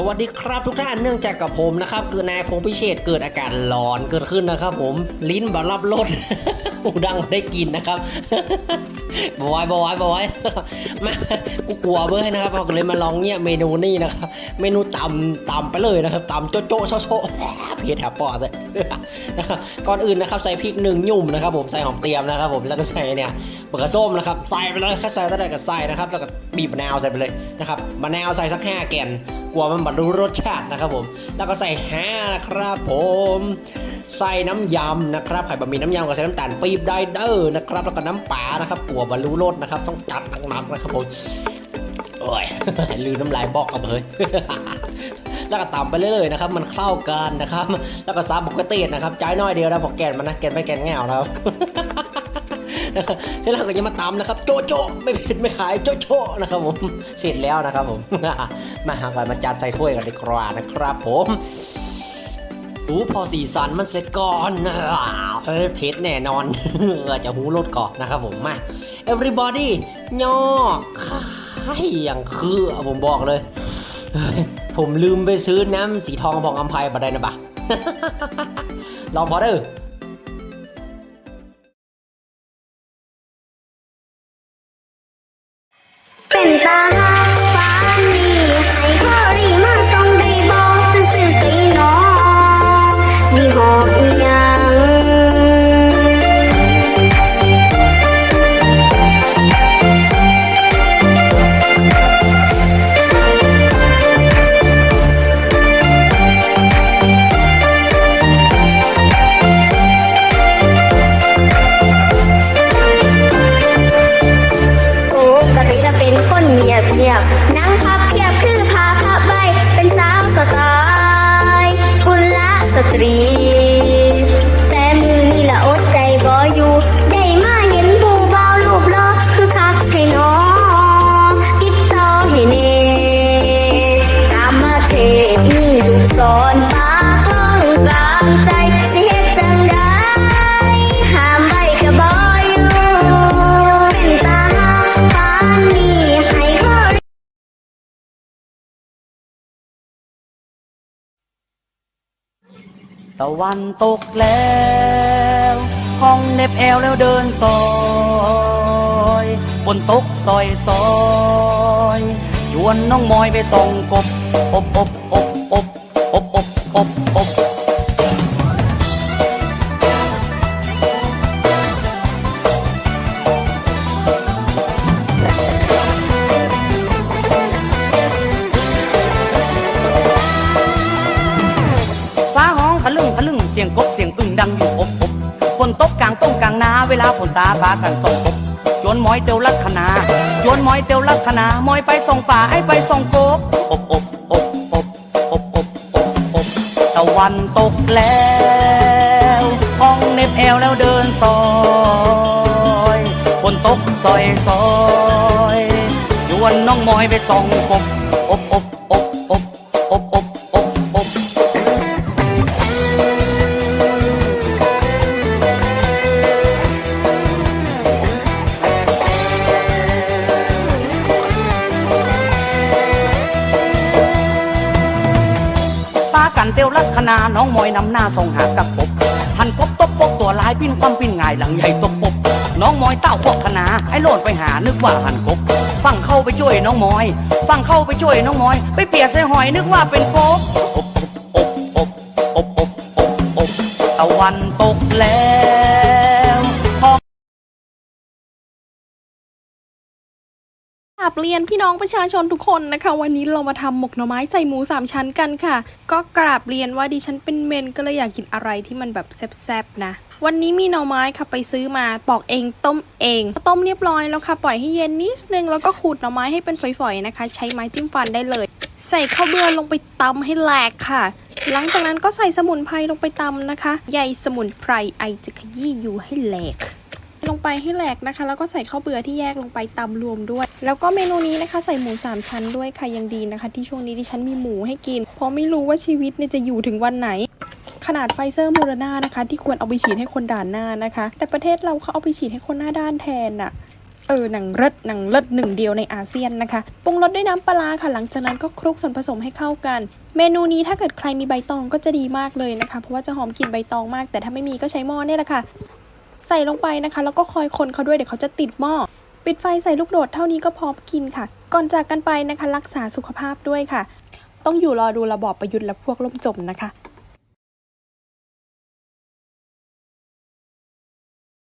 สวัสดีครับทุกท่านเนื่องจากกับผมนะครับคือนายพงพิเชษเกิดอาการหลอนเกิดขึ้นนะครับ ผมลิ้นบารับรสหูดังได้กินนะครับ บอยบอยบอยมากูกลัวเว้ยนะครับเราก็เลยมาลองเนี่ยเมนูนี่นะครับ เมนูตำตำไปเลยนะครับตำโจ๊ะโจ๊ะโชะโชะเพียแถบปอดเลยนะครับก่อนอื่นนะครับใส่พริกหนึ่งหยุ่มนะครับ ผมใส่หอมเตรียมนะครับ ผมแล้วก็ใส่เนี่ยเบอร์ส้มนะครับใส่ไปเลยแค่ใส่เท่าไหร่ก็ใส่นะครับ แล้วก็บีบมะนาวใส่ไปเลยนะครับมะนาวใส่สักห้าแกนกลัวมันบรรลุรสชาตินะครับผม แล้วก็ใส่ห้านะครับผมใส่น้ำยำนะครับไข่บะหมี่น้ำยำกับใส่น้ำตาลปี๊บได้เด้อนะครับ แล้วก็น้ำปลานะครับกลัวบรรลุรสนะครับ ต้องจัดหนักๆนะครับผมโอ้ยลืมน้ำลายบอกกับเลยแล้วก็ตำไปเรื่อยๆนะครับ มันเข้ากันนะครับ แล้วก็ซาปกตินะครับใจน้อยเดียวนะบอกแกนมันนะแกนไม่แกนแง่วนะครับใช่แล้วก็จะมาตำนะครับ โจโจไม่เผ็ดไม่ขายโจโจนะครับผมเสร็จแล้วนะครับผมมาหากันมาจัดใส่ถ้วยกันดีกว่านะครับ ผมอู้พอสีสันมันเสร็จก่อนเฮ้ยเผ็ดแน่นอนจะหูรสก่อนนะครับผมมา everybody ยอค่ายอย่างคืออะผมบอกเลย ผมลืมไปซื้อน้ำสีทองของอัมพายมาได้นะบะลองพอเด้อ Shri ตะวันตกแล้วห้องเน็บแอลแล้วเดินซอยฝนตกซอยซอยชวนน้องมอยไปส่องกบอบอบอบ สียงกบเสียงอึ่งดังอยู่อบอบฝนตกกลางต้งกลางนาเวลาฝนซาพากันส่องกบจวนหมอยเตียวลักขณาจวนหมอยเตียวลักขณามอยไปส่องป่าไอ้ไปส่องกบอบอบอบอบอบอบอบอบตะวันตกแล้วห้องเน็บแอวแล้วเดินซอยฝนตกซอยซอยจวนน้องมอยไปส่องกบอบอบอบ เตียวลักคณาน้องมอยนำหน้าส่งหากับปบหันกบตบปกตัวลายปิ้นความปิ้นง่ายหลังใหญ่ตบปบน้องมอยเต้าพวกคณาไอ้โลดไปหานึกว่าหันกบฟังเข้าไปช่วยน้องมอย ฟังเข้าไปช่วยน้องมอย ไปเปียกใส่หอยนึกว่าเป็นกบอบอบอบอบอบอบอบอบตะวันตกแล้ว ราบเรียนพี่น้องประชาชนทุกคนนะคะ วันนี้เรามาทำหมกหน่อไม้ใส่หมูสามชั้นกันค่ะ ก็กราบเรียนว่าดิฉันเป็นเมนก็เลยอยากกินอะไรที่มันแบบแซ่บๆนะวันนี้มีหน่อไม้ค่ะไปซื้อมาปอกเองต้มเองต้มเรียบร้อยแล้วค่ะ ปล่อยให้เย็นนิดนึงแล้วก็ขูดหน่อไม้ให้เป็นฝอยๆนะคะ ใช้ไม้จิ้มฟันได้เลย ใส่ข้าวเบือลงไปตำให้แหลกค่ะ หลังจากนั้นก็ใส่สมุนไพรลงไปตำนะคะใยสมุนไพรไอจะขยี้อยู่ให้แหลก ลงไปให้แหลกนะคะ แล้วก็ใส่ข้าวเบื่อที่แยกลงไปตำรวมด้วย แล้วก็เมนูนี้นะคะใส่หมูสามชั้นด้วยค่ะยังดีนะคะ ที่ช่วงนี้ดิฉันมีหมูให้กิน เพราะไม่รู้ว่าชีวิตเนี่ยจะอยู่ถึงวันไหน ขนาดไฟเซอร์โมเดอร์นานะคะ ที่ควรเอาไปฉีดให้คนด่านหน้านะคะ แต่ประเทศเราเขาเอาไปฉีดให้คนหน้าด้านแทนน่ะเออหนังเลิศหนังเลิศหนึ่งเดียวในอาเซียนนะคะปรุงรสด้วยน้ำปลาร้าค่ะ หลังจากนั้นก็คลุกส่วนผสมให้เข้ากัน เมนูนี้ถ้าเกิดใครมีใบตองก็จะดีมากเลยนะคะ เพราะว่าจะหอมกลิ่นใบตองมาก แต่ถ้าไม่มีก็ใช้หม้อเนี่ยแหละค่ะ ใส่ลงไปนะคะ แล้วก็คอยคนเขาด้วยเดี๋ยวเขาจะติดหม้อปิดไฟใส่ลูกโดดเท่านี้ก็พร้อมกินค่ะ ก่อนจากกันไปนะคะ รักษาสุขภาพด้วยค่ะ ต้องอยู่รอดูระบอบประยุทธ์และพวกล่มจมนะคะ